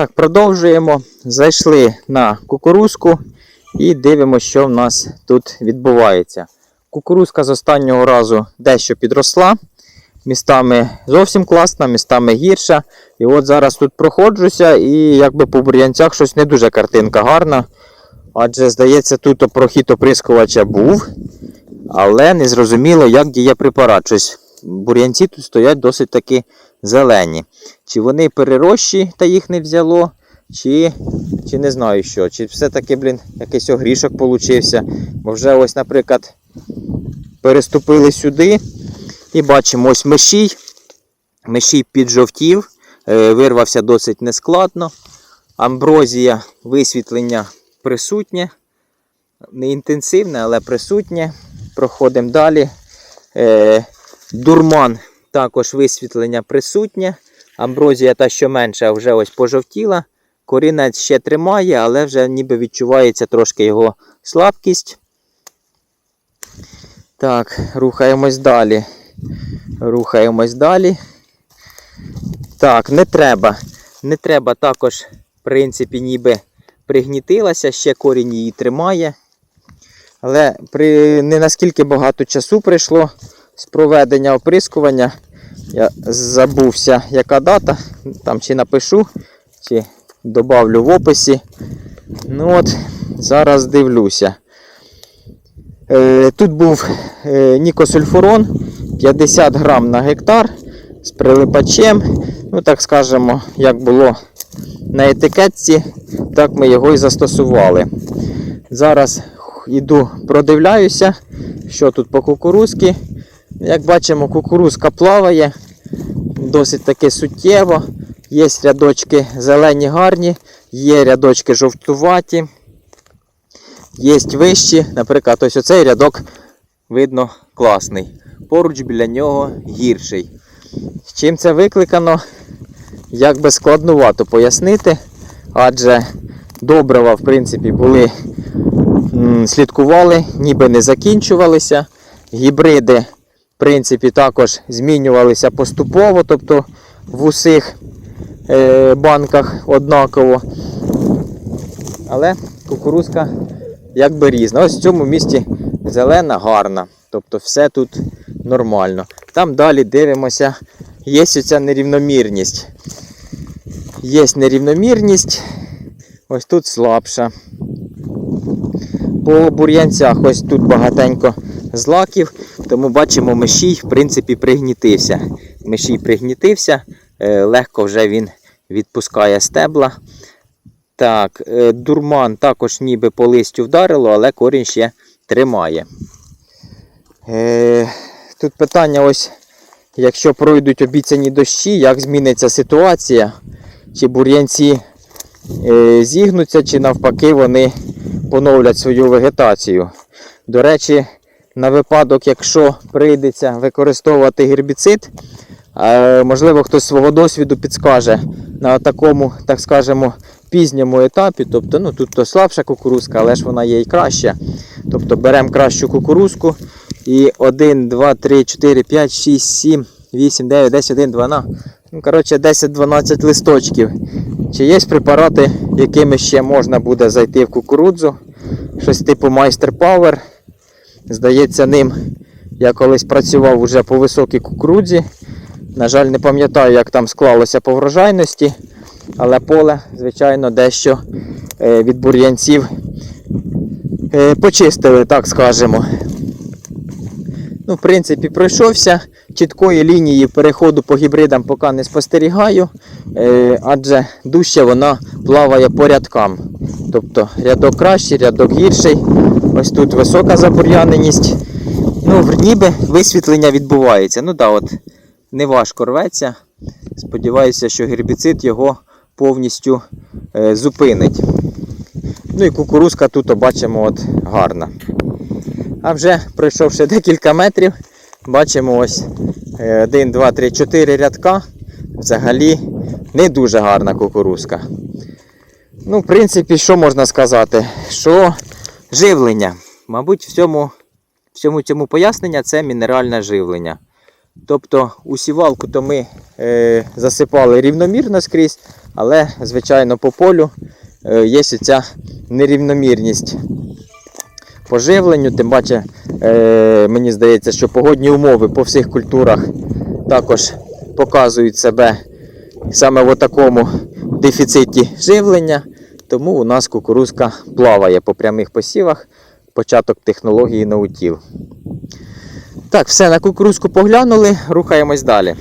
Так, продовжуємо. Зайшли на кукурузку і дивимося, що в нас тут відбувається. Кукурузка з останнього разу дещо підросла. Містами зовсім класна, містами гірша. І от зараз тут проходжуся, і якби по бур'янцях щось не дуже картинка гарна. Адже, здається, тут прохід оприскувача був, але не зрозуміло, як діє препарат. Щось бур'янці тут стоять досить таки зелені. Чи вони перерощі та їх не взяло, чи, чи не знаю що. Чи все-таки, блін, якийсь огрішок получився. Бо вже ось, наприклад, переступили сюди і бачимо ось мишій. Мишій піджовтів, е, вирвався досить нескладно. Амброзія висвітлення присутнє. Не інтенсивне, але присутнє. Проходимо далі. Е, дурман також висвітлення присутнє. Амброзія та що менше вже ось пожовтіла. Корінець ще тримає, але вже ніби відчувається трошки його слабкість. Так, рухаємось далі. Рухаємось далі. Так, не треба. Не треба також, в принципі, ніби пригнітилася, ще корінь її тримає. Але при не наскільки багато часу прийшло з проведення оприскування. Я забувся, яка дата. Там чи напишу, чи добавлю в описі. Ну от, зараз дивлюся. Е, тут був е, нікосульфурон 50 грам на гектар з прилипачем. Ну, так скажемо, як було на етикетці, так ми його і застосували. Зараз йду продивляюся, що тут по кукурузці. Як бачимо, кукурузка плаває досить таки суттєво. Є рядочки зелені гарні, є рядочки жовтуваті, є вищі. Наприклад, ось оцей рядок видно класний. Поруч біля нього гірший. Чим це викликано, як би складнувато пояснити, адже добрива, в принципі, були слідкували, ніби не закінчувалися. Гібриди, в принципі, також змінювалися поступово, тобто в усіх е, банках однаково. Але кукурузка якби різна. Ось в цьому місці зелена, гарна. Тобто все тут нормально. Там далі дивимося, є оця нерівномірність. Є нерівномірність, ось тут слабша. По бур'янцях ось тут багатенько злаків, тому бачимо, мишій, в принципі, пригнітився. Мишій пригнітився, е, легко вже він відпускає стебла. Так, е, дурман також ніби по листю вдарило, але корінь ще тримає. Е, Тут питання ось, якщо пройдуть обіцяні дощі, як зміниться ситуація? Чи бур'янці зігнуться, чи навпаки вони поновлять свою вегетацію. До речі, на випадок, якщо прийдеться використовувати гербіцид, е, можливо, хтось свого досвіду підскаже на такому, так скажемо, пізньому етапі. Тобто, ну тут то слабша кукурузка, але ж вона є і краща. Тобто беремо кращу кукурузку і 1, 2, 3, 4, 5, 6, 7, 8, 9, 10, 1, 12. Ну, коротше, 10-12 листочків. Чи є препарати, якими ще можна буде зайти в кукурудзу? Щось типу Майстер Power. Здається, ним я колись працював уже по високій кукурудзі. На жаль, не пам'ятаю, як там склалося по врожайності, але поле, звичайно, дещо е, від бур'янців е, почистили, так скажемо. Ну, в принципі, пройшовся. Чіткої лінії переходу по гібридам поки не спостерігаю, е, адже дужче вона плаває по рядкам. Тобто рядок кращий, рядок гірший. Ось тут висока забур'яненість. Ну, ніби висвітлення відбувається. Ну так, от не важко рветься. Сподіваюся, що гербіцид його повністю е, зупинить. Ну і кукурузка тут бачимо от гарна. А вже пройшовши декілька метрів, бачимо ось 1, 2, 3, 4 рядка. Взагалі не дуже гарна кукурузка. Ну, в принципі, що можна сказати? Що живлення. Мабуть, в цьому, в цьому цьому пояснення це мінеральне живлення. Тобто усівалку то ми е, засипали рівномірно скрізь, але, звичайно, по полю е, є ця нерівномірність по живленню. Тим паче, е, мені здається, що погодні умови по всіх культурах також показують себе саме в такому дефіциті живлення. Тому у нас кукурузка плаває по прямих посівах, початок технології наутів. Так, все, на кукурузку поглянули, рухаємось далі.